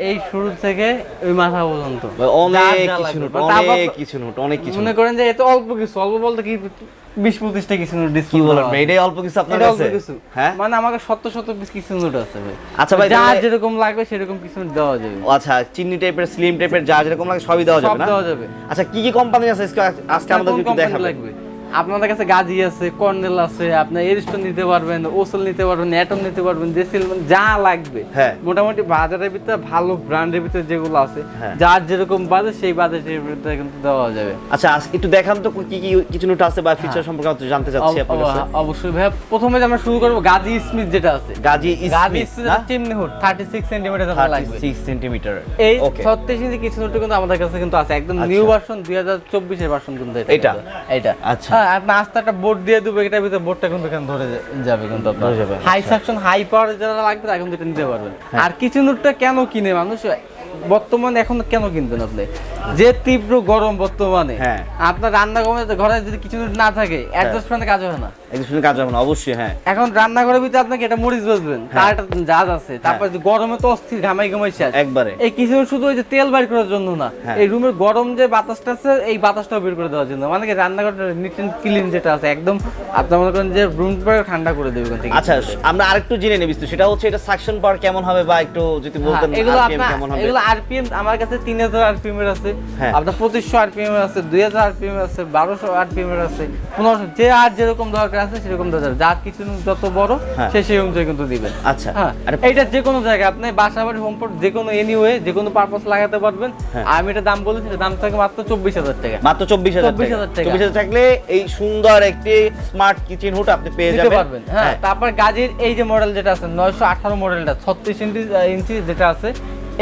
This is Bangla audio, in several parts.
এই শুরু থেকে ওই মাথা পর্যন্ত। অনেক যা যা কিছু নোট মানে অনেক কিছু নোট অনেক কিছু মনে করেন যে এত অল্প কিছু অল্প বলতে কি বিশ পঁচিশটা কিছু নোট বলেন ভাই, এটাই অল্প কিছু আপনার কাছে? হ্যাঁ? মানে আমাকে শত শত পিস কিছু নোট আছে ভাই। আচ্ছা ভাই, যা যেরকম লাগবে সেরকম কিছু নোট দেওয়া যাবে। আচ্ছা চিনি টাইপের স্লিম টাইপের যা যেরকম লাগে সবই দেওয়া যাবে না? দেওয়া যাবে। আচ্ছা কি কি কোম্পানি আছে? আজকে আমাদের একটু দেখাবেন। লাগবে। আপনাদের কাছে গাজি আছে কর্নেল আছে আপনার এরিস্টোন নিতে পারবেন ওসেল নিতে পারবেন অ্যাটম নিতে পারবেন জেসিল যা লাগবে। হ্যাঁ। মোটামুটি বাজারের ভিতরে ভালো ব্র্যান্ডের ভিতরে যেগুলো আছে হ্যাঁ। যার যেরকম বাজেট সেই বাজেটের ভিতরে কিন্তু দেওয়া যাবে। আচ্ছা একটু দেখান তো কি কি কিছু নোট আছে বা ফিচার সম্পর্কে আমি জানতে চাচ্ছি আপনার কাছে। অবশ্যই। ভাইয়া প্রথমে যে আমরা শুরু করব গাজি স্মিথ যেটা আছে। Gazi Gazi Smith chimney hood thirty six centimetre লাগবে। 36 সেন্টিমিটার এই ওকে ছত্রিশ ইঞ্চি কিছু নোট কিন্তু আমাদের কাছে কিন্তু আছে। একদম। নিউ ভার্সন দুই হাজার চব্বিশের ভার্সন কিন্তু এটা। এটা। আচ্ছা। আস্তে একটা বোর্ড দিয়ে দেবো এটার ভিতরে বোর্ডটা কিন্তু এখানে ধরে যাবে কিন্তু আপনার হাই। সাকশন হাই পাওয়ার যারা লাগবে তারা কিন্তু এটা নিতে পারবেন হ্যাঁ। আর কিছু রুটটা কেন কিনে মানুষ বর্তমানে এখন কেন কিনবেন আপনি? যে তীব্র গরম বর্তমানে হ্যাঁ। আপনার রান্না ঘরে ঘরে যদি কিছু না থাকে অ্যাডজাস্ট ফ্যানে কাজ হয় না। শুনে কাজ হবে না অবশ্যই হ্যাঁ। এখন রান্নাঘরের ভিতরে আপনাকে এটা মরিচ বাজবেন তার একটা জাজ আছে তারপর যে গরমে তো অস্থির ঘামাই ঘামাই শেষ। একবারে। এই কিছু শুধু ওই যে তেল বের করার জন্য না হ্যাঁ। এই রুমের গরম যে বাতাসটা আছে এই বাতাসটাও বের করে দেওয়ার জন্য। মানে কি রান্নাঘরটা নিট এন্ড ক্লিন যেটা আছে একদম আপনি মনে করেন যে রুম ঠান্ডা করে দেবে ওখান থেকে। আচ্ছা আমরা আরেকটু জেনে নেব। সেটা হচ্ছে এটা সাকশন পাওয়ার কেমন হবে বা একটু যদি বলতেন হ্যাঁ, এগুলো আপনার কেমন হবে? এগুলো আরপিএম আমার কাছে তিন হাজার আরপিএম এর আছে। হ্যাঁ। আপনার পঁচিশশো আরপিএম এর আছে দুই হাজার আরপিএম এর আছে বারোশো আরপিএম এর আছে পনেরোশো যে আর যেরকম দরকার আছে সেরকম দরকার যার কিছু যত বড় হ্যাঁ। সে সেই অনুযায়ী কিন্তু দিবেন। আচ্ছা। হ্যাঁ আরে যে কোনো জায়গায় আপনি বাসা বাড়ি হোম পোর্ট যে কোনো এনিওয়ে যে কোনো পারপাস লাগাতে পারবেন। আমি এটা দাম বলেছি এটা দাম থাকে মাত্র চব্বিশ হাজার টাকা। মাত্র চব্বিশ হাজার 24,000 টাকা। চব্বিশ হাজার থাকলে এই সুন্দর একটি স্মার্ট কিচেন হুড আপনি পেয়ে যাবেন। পারবেন। হ্যাঁ তারপর গাজীর এই যে মডেল যেটা আছে নয়শো আঠারো মডেলটা ছত্রিশ ইঞ্চি ইঞ্চি যেটা আছে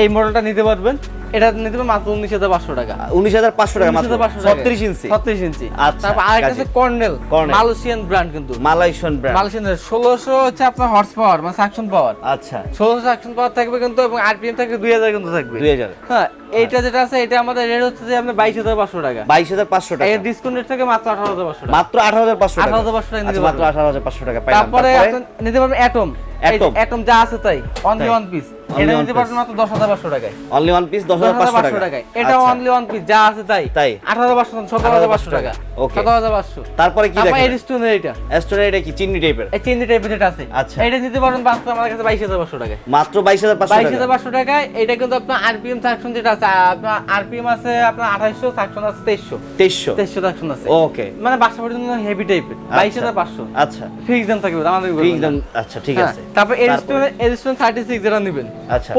এই মডেলটা নিতে পারবেন। এটা নিতে পারবেন মাত্র উনিশ হাজার পাঁচশো টাকা। উনিশ হাজার পাঁচশো টাকা মাত্র। 19,500 ছত্রিশ ইঞ্চি। 36 ইঞ্চি। আচ্ছা, তারপর আরেকটা আছে কর্নেল মালয়েশিয়ান ব্র্যান্ড কিন্তু। মালয়েশিয়ান ব্র্যান্ড মালয়েশিয়ান ষোলোশো হচ্ছে আপনার হর্স পাওয়ার মানে সাকশন পাওয়ার আচ্ছা। ষোলোশো সাকশন পাওয়ার থাকবে কিন্তু এবং আরপিএম থাকবে দুই হাজার কিন্তু থাকবে। দুই হাজার। হ্যাঁ এইটা যেটা আছে এটা আমাদের রেট হচ্ছে যে আপনার বাইশ হাজার পাঁচশো টাকা। বাইশ হাজার পাঁচশো টাকা। এর ডিসকাউন্ট রেট থেকে মাত্র আঠারো হাজার পাঁচশো টাকা। মাত্র আঠারো হাজার পাঁচশো টাকা। 18,500 টাকা নিতে আচ্ছা, মাত্র। আঠারো হাজার পাঁচশো টাকা পাইলাম। তারপরে আপনি নিতে পারবেন অ্যাটম। অ্যাটম যা আছে তাই অনলি তাই। ওয়ান পিস এটা নিতে পারবেন মাত্র টাকায়। অনলি ওয়ান পিস টাকায়। এটা আচ্ছা। অনলি ওয়ান পিস যা আছে তাই। তাই। আঠারো পাঁচশো সতেরো হাজার পাঁচশো টাকা। Okay. সতেরো তারপরে কি তারপর দেখেন এটা অ্যাস্টোনের এটা কি? চিনি টাইপের এই চিনি টাইপের যেটা আছে। আচ্ছা। এটা নিতে পারবেন মাত্র আমার কাছে বাইশ হাজার পাঁচশো টাকায়। মাত্র বাইশ হাজার পাঁচশো বাইশ টাকা হাজার পাঁচশো টাকায় এটা কিন্তু আপনার আরপিএম সাকশন যেটা আছে আপনার আরপিএম আছে আপনার আঠাইশশো সাকশন আছে তেইশশো। তেইশশো। তেইশশো সাকশন আছে। ওকে। মানে বাসা হেভি টাইপের বাইশ হাজার পাঁচশো। আচ্ছা। ফিক্স দাম থাকবে আমাদের ঠিক দাম আচ্ছা ঠিক হ্যাঁ, আছে তারপর? এরিস্টোন এরিস্টোন থার্টি সিক্স যেটা নেবেন। আচ্ছা।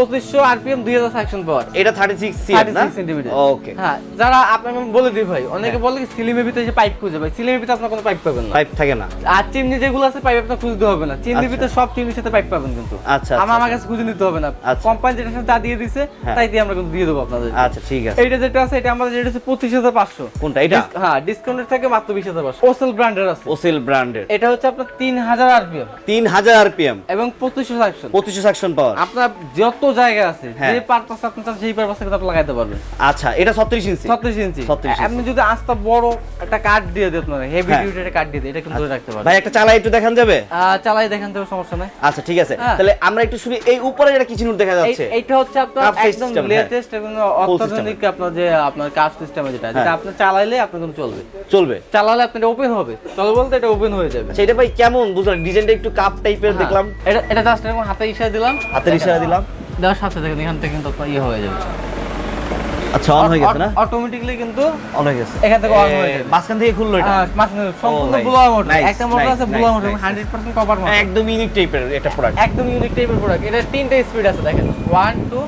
আরপিএম সাকশন পাওয়ার এটা থার্টি সিক্স সি না? সিক্স সেন্টিমিটার ওকে হ্যাঁ যারা আপনাকে আমি বলে দিই ভাই অনেকে বলে কি সিলিমের ভিতরে যে পাইপ খুঁজে ভাই সিলিমের ভিতরে আপনার কোনো পাইপ পাবেন না। পাইপ থাকে না। আর চিমনি যেগুলো আছে পাইপ আপনার খুঁজতে হবে না। চিমনির। ভিতরে সব চিমনির সাথে পাইপ পাবেন কিন্তু। আচ্ছা, আমার আমার কাছে খুঁজে নিতে হবে না। কোম্পানি যেটা যা দিয়ে দিছে হ্যাঁ। তাই দিয়ে আমরা কিন্তু দিয়ে দেবো আপনাদের। আচ্ছা ঠিক আছে। এইটা যেটা আছে এটা আমাদের যেটা হচ্ছে পঁচিশ হাজার পাঁচশো। কোনটা? এটা হ্যাঁ ডিসকাউন্টের থেকে মাত্র বিশ হাজার পাঁচশো। ওসেল ব্র্যান্ডের আছে। ওসেল ব্র্যান্ডের এটা হচ্ছে আপনার তিন হাজার আরপিএম। তিন হাজার আরপিএম। এবং পঁচিশশো সাকশন পঁচিশশো সেকশন পাওয়ার আপনার যত জায়গা আছে হ্যাঁ। যে পারপাস আপনি চান সেই পারপাসে কিন্তু আপনি লাগাইতে পারবেন। আচ্ছা এটা ছত্রিশ ইঞ্চি। 36 ইঞ্চি। আপনি যদি আস্তে বড় একটা কার্ড দিয়ে আপনার হেভি হ্যাঁ। ডিউটি একটা কার্ড দিয়ে এটা কিন্তু ধরে রাখতে পারবেন। ভাই একটা চালাই একটু দেখান যাবে? চালাই দেখেন সমস্যা নাই। আচ্ছা ঠিক আছে। হ্যাঁ। তাহলে আমরা একটু শুনি এই উপরে যেটা কিচেন দেখা যাচ্ছে। হচ্ছে আপনার একদম হ্যাঁ। লেটেস্ট এবং অত্যাধুনিক আপনার যে আপনার কাজ সিস্টেম যেটা যেটা হ্যাঁ। আপনি চালাইলে আপনার কিন্তু চলবে। চলবে। চালালে আপনার ওপেন হবে। চলবে বলতে এটা ওপেন হয়ে যাবে। আচ্ছা এটা ভাই কেমন? বুঝলাম ডিজাইনটা একটু কাপ টাইপের হ্যাঁ। দেখলাম। এটা এটা জাস্ট এরকম হাতে ইশারা দিলাম। হাতের ইশারা দিলাম। দেওয়ার সাথে দেখেন এখান থেকে কিন্তু ইয়ে হয়ে যাবে। আচ্ছা অন হয়ে গেছে না? অটোমেটিকলি কিন্তু অন হয়ে গেছে। এখান থেকে on হয়ে যাবে। মাঝখান থেকে খুললো এটা? আহ, সম্পূর্ণ nice, ব্লোয়ার একটা মোটর আছে nice, hundred percent cover motor একদম ইউনিক টাইপের এটা প্রোডাক্ট একদম ইউনিক টাইপের প্রোডাক্ট এটা তিনটে স্পিড আছে দেখেন। ওয়ান টু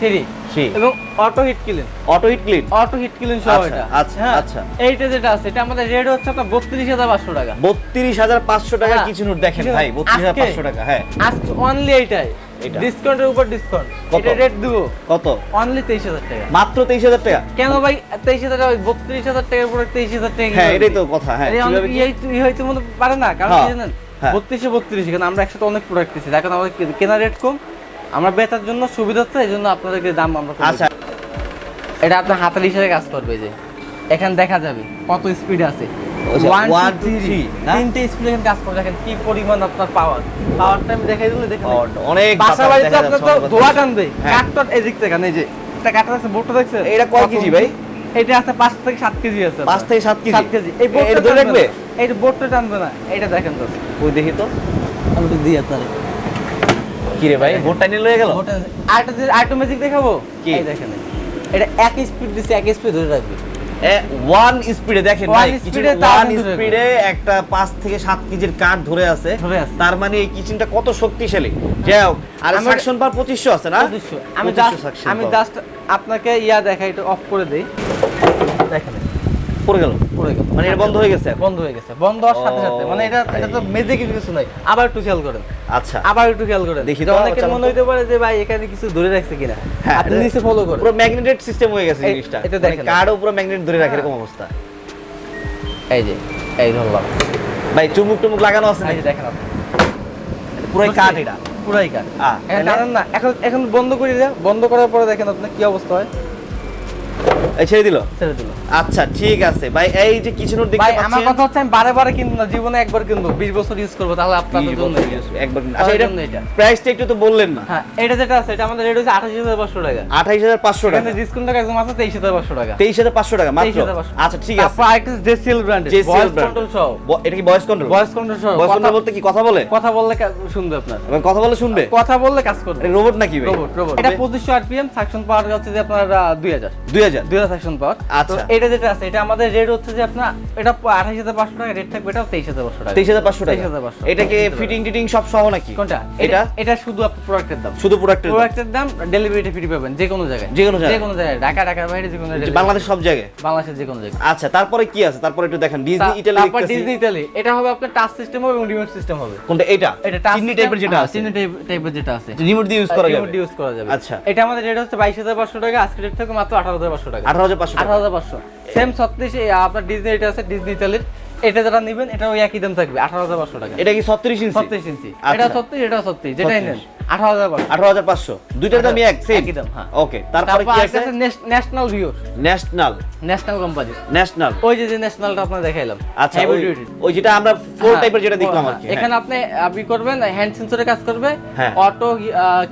থ্রি থ্রি এবং auto heat clean auto heat clean auto heat clean সহ আচ্ছা, এটা। আচ্ছা, হ্যাঁ, আচ্ছা। এইটা যেটা আছে এটা আমাদের রেট হচ্ছে আপনার বত্রিশ হাজার পাঁচশো টাকা। বত্রিশ হাজার পাঁচশো টাকা হ্যাঁ। কিছু নোট দেখেন ভাই বত্রিশ হাজার আজকে- পাঁচশো টাকা হ্যাঁ। আজকে অনলি এইটাই। এটা। ডিসকাউন্টের উপর ডিসকাউন্ট? এটা রেট দেবো। কত? অনলি তেইশ হাজার টাকা। মাত্র তেইশ হাজার টাকা? কেন ভাই তেইশ হাজার টাকা বত্রিশ হাজার টাকার উপরে তেইশ হাজার টাকা হ্যাঁ এটাই তো কথা হ্যাঁ ইয়ে হইতে মনে পারে না কারণ কি জানেন? হ্যাঁ। বত্রিশে বত্রিশ কারণ আমরা একসাথে অনেক প্রোডাক্ট দিচ্ছি এখন আমাদের কেনা রেট কম আমরা বেচার জন্য সুবিধা হচ্ছে এই জন্য আপনাদেরকে দাম আমরা আচ্ছা। এটা আপনার হাতের হিসাবে কাজ করবে যে। এখানে দেখা যাবে কত স্পিড আছে। আচ্ছা, one one, two two, three three, না? তিনটে স্পিড এখানে কাজ করে দেখেন কি পরিমাণ আপনার পাওয়ার পাওয়ারটা আমি দেখাই দিলে দেখেন অনেক বাসা বাড়িতে আপনার তো ধোয়া টানবে। হ্যাঁ। কাঠটা এদিক থেকে এই যে এটা কাঠটা আছে বোর্ডটা দেখছেন? এটা কয় কেজি ভাই? এটা আছে পাঁচ থেকে সাত কেজি আছে পাঁচ থেকে সাত কেজি? সাত কেজি। এই বোর্ডটা ধরে রাখবে? এই বোর্ডটা টানবে না। এটা দেখেন তো। ওই দেখি তো। আমি তো দিই আপনার কি রে ভাই বোর্ডটা নিয়ে লয়ে গেল? আরেকটা আরেকটা ম্যাজিক দেখাবো? কি? দেখেন। এটা এক স্পিড দিছে এক স্পিড ধরে রাখবে। ওয়ান স্পিডে দেখেন ভাই ওয়ান স্পিডে একটা পাঁচ থেকে সাত কেজির কাঠ ধরে আছে। তার মানে এই কিচেনটা কত শক্তিশালী। যাই হোক আর আমার- সাকশন পার পঁচিশশো আছে না? আমি 2500 জাস্ট suction আমি জাস্ট আপনাকে ইয়া দেখাই একটু অফ করে দেই। দেখেন। পড়ে গেল। পড়ে গেল মানে এটা বন্ধ হয়ে গেছে বন্ধ হয়ে গেছে। বন্ধ হওয়ার সাথে সাথে। মানে এটা এটা তো মেজে কিছু নাই। আবার একটু খেয়াল করেন। আচ্ছা। আবার একটু খেয়াল করেন। দেখি তো, অনেকের মনে। হইতে পারে যে ভাই এখানে কিছু ধরে রাখছে কিনা? হ্যাঁ, আপনি নিচে ফলো করেন। পুরো ম্যাগনেটেড সিস্টেম হয়ে গেছে জিনিসটা। এটা মানে দেখেন। কার্ডও পুরো ম্যাগনেট ধরে রাখে এরকম অবস্থা। এই যে এই ধরলাম। ভাই চুমুক টুমুক লাগানো আছে এই নাকি? দেখেন আপনি। পুরোই কাঠ এটা। পুরাই কাট আহ, এখন না এখন এখন বন্ধ করে দেন বন্ধ করার পরে দেখেন আপনি কি অবস্থা হয়। এই ছেড়ে দিল? ছেড়ে দিল। আচ্ছা ঠিক আছে। ভাই এই যে কিছু নোট দেখতে পাচ্ছেন? আমার কথা হচ্ছে আমি বারে বারে কিনবো না জীবনে একবার কিনবো। 20 বছর ইউজ তাহলে আপনাদের জন্য একবার আচ্ছা এটা প্রাইসটা একটু তো বললেন না। হ্যাঁ এটা যেটা আছে এটা আমাদের রেট হচ্ছে 28500 টাকা। 28500 টাকা। ডিসকাউন্ট একদম আছে 23500 টাকা। 23500 টাকা মাত্র? আচ্ছা ঠিক আছে। জেসিল ব্র্যান্ড জেসিল এটা কি কন্ট্রোল কন্ট্রোল সহ। কন্ট্রোল বলতে কি কথা বলে? কথা বললে শুনবে আপনার। কথা বলে শুনবে? কথা বললে কাজ করবে। রোবট নাকি রোবট রোবট এটা 2500 আরপিএম সাকশন পাওয়ার হচ্ছে যে আপনার 2000 2000 দুইটা সেকশন পাওয়া আচ্ছা। এটা যেটা আছে এটা আমাদের রেট হচ্ছে যে আপনার এটা আঠাশ হাজার পাঁচশো টাকা রেট থাকবে এটা তেইশ হাজার পাঁচশো টাকা। তেইশ হাজার পাঁচশো টাকা। এটাকে ফিটিং টিটিং সব সহ নাকি? কোনটা? এটা? এটা শুধু আপনার প্রোডাক্টের দাম। শুধু প্রোডাক্টের প্রোডাক্টের দাম ডেলিভারিটা ফ্রি পাবেন যে কোনো জায়গায়। যে কোনো জায়গায়। যে কোনো জায়গায়। ঢাকা ঢাকার বাইরে যে কোনো জায়গায় বাংলাদেশ সব জায়গায়? বাংলাদেশের যে কোনো জায়গায়। আচ্ছা তারপরে কি আছে? তারপরে একটু দেখেন। ডিজনি ইটালি তারপর ডিজনি ইটালি এটা হবে আপনার টাচ সিস্টেম হবে এবং রিমোট সিস্টেম হবে। কোনটা? এটা? এটা টাচ চিমনি টাইপের যেটা আছে। চিমনি টাইপের যেটা আছে। রিমোট দিয়ে ইউজ করা যাবে। রিমোট দিয়ে ইউজ করা যাবে। আচ্ছা। এটা আমাদের রেট হচ্ছে 22500 টাকা আজকের রেট থেকে মাত্র 18500 টাকা। আঠারো হাজার পাঁচশো আঠারো হাজার পাঁচশো। সেম ছত্রিশ আপনার ডিজনি এটা আছে ডিজনি ইতালির এটা যারা নেবেন এটা ওই একই দাম থাকবে আঠারো হাজার পাঁচশো টাকা। এটা কি ছত্রিশ ইঞ্চি? ছত্রিশ ইঞ্চি। আচ্ছা। এটা ছত্রিশ এটা ছত্রিশ যেটাই নেন আঠারো হাজার আঠারো হাজার পাঁচশো। দুইটার দামই এক সেম একই দাম, হ্যাঁ। ওকে তারপরে কি আছে? ন্যাশনাল ভিউর ন্যাশনাল ন্যাশনাল কোম্পানি ন্যাশনাল ওই যে যে ন্যাশনালটা আপনার দেখাইলাম। আচ্ছা ওই- যেটা আমরা ফোর হ্যাঁ, টাইপের যেটা দেখলাম হ্যাঁ, আর কি হ্যাঁ। এখানে আপনি আপনি করবেন হ্যান্ড সেন্সরে কাজ করবে হ্যাঁ। অটো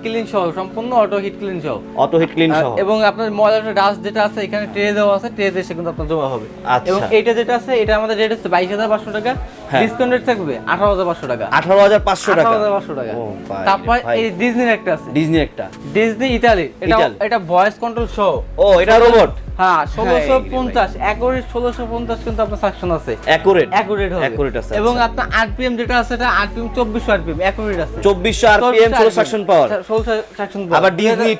ক্লিন সহ সম্পূর্ণ অটো হিট ক্লিন সহ। অটো হিট ক্লিন সহ। এবং আপনার ময়লাটা ডাস্ট যেটা আছে এখানে ট্রে দেওয়া আছে ট্রে দিয়ে কিন্তু আপনার জমা হবে। আচ্ছা। এবং এইটা যেটা আছে এটা আমাদের রেট হচ্ছে বাইশ হাজার পাঁচশো টাকা ডিসকাউন্টেড রেট থাকবে আঠারো হাজার পাঁচশো টাকা। আঠারো হাজার পাঁচশো টাকা। হাজার পাঁচশো টাকা। তারপর এই ডিজনির একটা আছে। ডিজনি একটা। ডিজনি ইতালি এটা এটা ভয়েস কন্ট্রোল শো ও এটা রোবট হ্যাঁ একরের কিন্তু আপনার সাকশন আছে। অ্যাকুরেট। অ্যাকুরেট হবে। অ্যাকুরেট আছে এবং আপনার আরপিএম যেটা আছে এটা আরপিএম চব্বিশশো আরপিএম অ্যাকুরেট আছে। চব্বিশশো আরপিএম ষোলো সাকশন পাওয়ার। ষোলোশো সাকশন আবার ডিজনি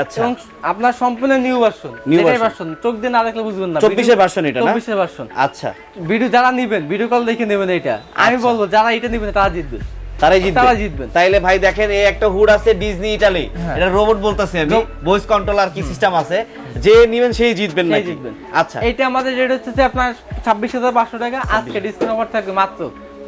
আচ্ছা। এবং আপনার সম্পূর্ণ নিউ ভার্সন version। ভার্সন চোখ দিয়ে না দেখলে বুঝবেন না। ভার্সন এটা না? ভার্সন আচ্ছা। ভিডিও যারা নিবেন ভিডিও কল দেখে নেবেন এটা। আমি বলব যারা এটা নিবেন তারা জিতবে। তারাই জিতবে। তারা জিতবেন। তাইলে ভাই দেখেন এই একটা হুড আছে ডিজনি ইটালি হ্যাঁ। এটা রোবট বলতাছি আমি। ভয়েস কন্ট্রোল আর কি সিস্টেম আছে। যে নিবেন সেই জিতবেন নাকি? জিতবেন। আচ্ছা। এইটা আমাদের রেট হচ্ছে আপনার ছাব্বিশ হাজার পাঁচশো টাকা। আজকে ডিসকাউন্ট অফার থাকবে মাত্র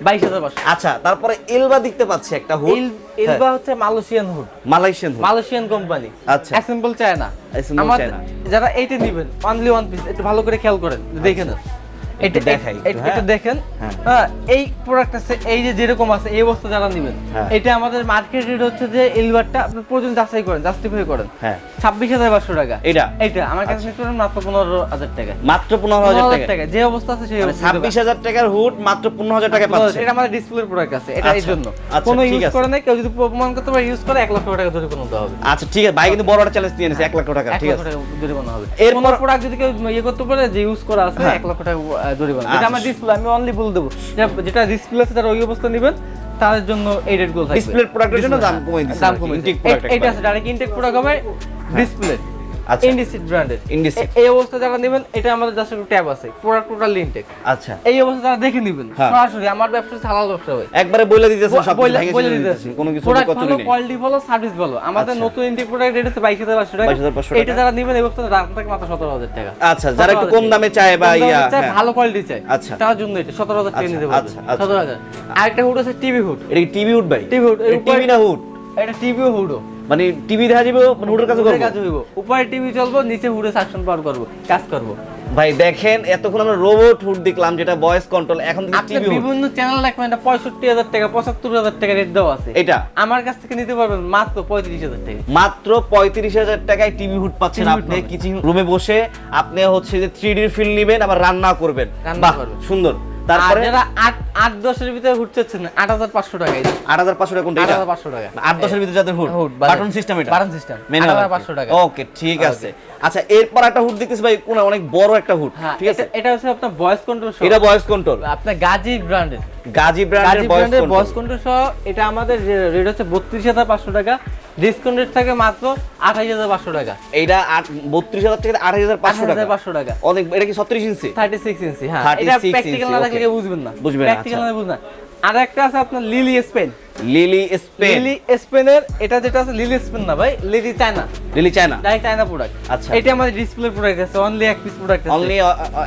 বাইশ হাজার পাঁচশো। আচ্ছা তারপরে এলবা দেখতে পাচ্ছি একটা হুড। এলবা হচ্ছে Malaysian hood. Malaysian hood. Malaysian company আচ্ছা। অ্যাসেম্বল চায় না Assemble আমার চায় না। যারা এইটা নেবেন অনলি ওয়ান পিস একটু ভালো করে খেয়াল করেন দেখে নেন। এটা আচ্ছা। দেখাই একটু, এটা হ্যাঁ। দেখেন। হ্যাঁ। হ্যাঁ এই প্রোডাক্ট আছে এই যে যেরকম আছে এই অবস্থা যারা নেবেন। এটা আমাদের মার্কেট রেট হচ্ছে যে এলবারটা আপনি প্রয়োজন যাচাই করেন জাস্টিফাই করেন। হ্যাঁ। ছাব্বিশ হাজার পাঁচশো টাকা। এটা? এইটা আমার কাছে নিতে পারেন মাত্র পনেরো হাজার টাকা। মাত্র পনেরো হাজার টাকা। যে অবস্থা আছে সেই মানে ছাব্বিশ হাজার টাকার হুড মাত্র পনেরো হাজার টাকা পাচ্ছে। এটা আমাদের ডিসপ্লের প্রোডাক্ট আছে এটা এই আচ্ছা, জন্য। আচ্ছা, কোনো ইউজ করে নাই কেউ যদি প্রমাণ করতে পারে ইউজ করে এক লক্ষ টাকা জরিমানা দিতে হবে আচ্ছা ঠিক আছে। ভাই কিন্তু বড় একটা চ্যালেঞ্জ নিয়ে নিয়েছে এক লক্ষ টাকা ঠিক আছে। হবে এরপর- এরপর প্রোডাক্ট যদি কেউ ইয়ে করতে পারে যে ইউজ করা আছে। এক লক্ষ টাকা জরিমানা। আচ্ছা। আমার ডিসপ্লে আমি অনলি বলে দেবো। যেটা- ডিসপ্লে আছে তারা ওই অবস্থা নেবেন। তার জন্য এই রেটগুলো থাকবে। ডিসপ্লে প্রোডাক্টের জন্য দাম কমিয়ে দিচ্ছে দাম কমিয়ে একবারে। আছে ডাইরেক্ট ইনটেক প্রোডাক্ট হবে। ডিসপ্লে ইন্ডিসিট ব্র্যান্ডের Indesit। এই অবস্থা যারা নেবেন এটা আমাদের জাস্ট একটু ট্যাব আছে প্রোডাক্ট টোটালি ইনটেক আচ্ছা এই অবস্থা যারা দেখে নেবেন হ্যাঁ। সরাসরি আমার ব্যবসা হালাল ব্যবসা হয় একবারে বলে সব বলে- দিতেছি। কোনো কিছু নেই। আমাদের আচ্ছা। নতুন intake product rate হচ্ছে 22,500 টাকা। 22,500 এটা যারা নিবেন এই বছর দাম থাকে মাত্র 17,000 টাকা। আচ্ছা যারা একটু কম দামে চায় বা ইয়া হ্যাঁ। ভালো কোয়ালিটি চাই আচ্ছা। তার জন্য এটা 17,000 টাকা আচ্ছা, নিতে পারবে আচ্ছা, আচ্ছা। 17,000 আরেকটা হুড আছে টিভি হুড এটা টিভি হুড ভাই টিভি হুড টিভি না হুড এটা হুডও মানে টিভি দেখা যাবে মানে হুডের কাছে করব? কাজ হইব উপরে টিভি চলবো নিচে হুডে সাকশন পাওয়ার করব কাজ করব। ভাই দেখেন এতক্ষণ আমরা রোবট হুড দেখলাম যেটা ভয়েস কন্ট্রোল এখন থেকে টিভি বিভিন্ন চ্যানেল রাখবেন এটা পঁয়ষট্টি হাজার টাকা পঁচাত্তর হাজার টাকা রেট দেওয়া আছে। এটা। আমার কাছ থেকে নিতে পারবেন মাত্র পঁয়ত্রিশ হাজার টাকা। মাত্র পঁয়ত্রিশ হাজার টাকায় টিভি হুড পাচ্ছেন আপনি কিচেন রুমে বসে। আপনি হচ্ছে যে থ্রি ডির ফিল নেবেন আবার রান্না করবেন। রান্না বাহ করবেন। সুন্দর। তারপরে? যারা আট আট দশের ভিতরে ঘুরছেন আট হাজার পাঁচশো টাকা আট হাজার পাঁচশো টাকা কোনটা আট এটা? হাজার পাঁচশো টাকা। ভিতরে যাদের hood hood, button. Button system এটা? বাটন system, 8,500 টাকা। ওকে ঠিক আছে। আচ্ছা এরপর একটা হুড দেখতেছি ভাই কোন অনেক বড় একটা হুড হ্যাঁ ঠিক আছে? এটা- হচ্ছে আপনার ভয়েস কন্ট্রোল এটা ভয়েস কন্ট্রোল আপনার গাজি ব্র্যান্ডের গাজী ব্র্যান্ডের ভয়েস কন্ট্রোল সহ এটা আমাদের রেট হচ্ছে বত্রিশ হাজার পাঁচশো টাকা। ডিসকাউন্ট রেট থাকে মাত্র আঠাশ হাজার পাঁচশো টাকা। এইটা আট বত্রিশ হাজার থেকে আঠাশ হাজার পাঁচশো টাকা। পাঁচশো টাকা। অনেক এটা কি ছত্রিশ ইঞ্চি? থার্টি সিক্স ইঞ্চি হ্যাঁ। এটা প্র্যাকটিক্যাল না থাকলে বুঝবেন না। বুঝবেন প্র্যাকটিক্যাল আচ্ছা। না বুঝবেন আর একটা আছে আপনার Lily Spain Lily Spain. Lily স্পেনের এটা যেটা আছে লিলি স্পেন না ভাই Lily China. Lily China. Direct China product আচ্ছা। এটা আমাদের ডিসপ্লে প্রোডাক্ট আছে অনলি এক পিস প্রোডাক্ট আছে। অনলি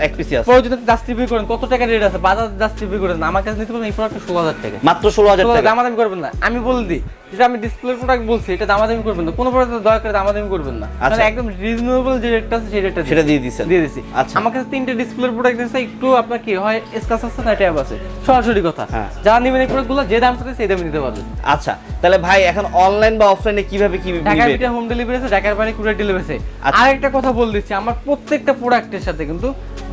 এক পিসি আছে। প্রয়োজন জাস্টিফাই করেন কত টাকা রেট আছে? বাজার জাস্টিফাই করেন আমার কাছে নিতে এই প্রোডাক্ট ষোলো হাজার টাকা। মাত্র ষোলো হাজার টাকা। দামাদামি করবেন না। আমি বলে দিই যেটা আমি ডিসপ্লে প্রোডাক্ট বলছি এটা দামাদামি করবেন না। কোনো প্রোডাক্ট দয়া করে দামাদামি করবেন না। আচ্ছা। মানে একদম রিজনেবল যে রেটটা আছে সেই রেটটা সেটা দিয়ে দিচ্ছেন। দিয়ে দিছি আচ্ছা। আমার কাছে তিনটে ডিসপ্লে প্রোডাক্ট আছে একটু আপনার কি হয় স্কাচ আছে না ট্যাব আছে? সরাসরি কথা। হ্যাঁ। যারা নেবেন এই প্রোডাক্টগুলো যে দাম থাকে সেই দামে নিতে পারবেন আচ্ছা তাহলে ভাই এখন অনলাইন বা অফলাইনে কীভাবে কি ঢাকার ভিতরে হোম ডেলিভারি আছে ঢাকার বাইরে কুরিয়ার ডেলিভারি আছে। আচ্ছা। আরেকটা কথা বলে দিচ্ছি আমার প্রত্যেকটা প্রোডাক্টের সাথে কিন্তু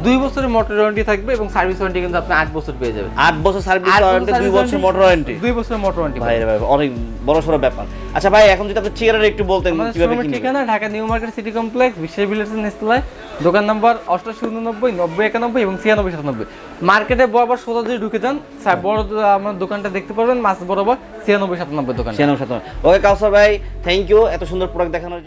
দুই বছরের মোটর ওয়ারেন্টি থাকবে এবং সার্ভিস ওয়ারেন্টি কিন্তু আপনি আট বছর পেয়ে যাবেন। আট বছর সার্ভিস ওয়ারেন্টি দুই বছর মোটর ওয়ারেন্টি দুই বছরের মোটর ওয়ারেন্টি ভাই ভাই অনেক বড় সড়ো ব্যাপার। আচ্ছা ভাই এখন যদি আপনি চেয়ারের একটু বলতেন কীভাবে? ঠিকানা Dhaka New Market City Complex বিশ্বের বিলেসের নিস্তলায় দোকান নাম্বার অষ্টাশি উননব্বই নব্বই একানব্বই এবং ছিয়ানব্বই সাতানব্বই। মার্কেটে বরাবর সোজা যদি ঢুকে যান। স্যার বড় আমার দোকানটা দেখতে পারবেন মাছ বরাবর ছিয়ানব্বই সাতানব্বই দোকান। ছিয়ানব্বই সাতানব্বই। ওকে কাউসার ভাই থ্যাংক ইউ এত সুন্দর প্রোডাক্ট দেখানোর জন্য।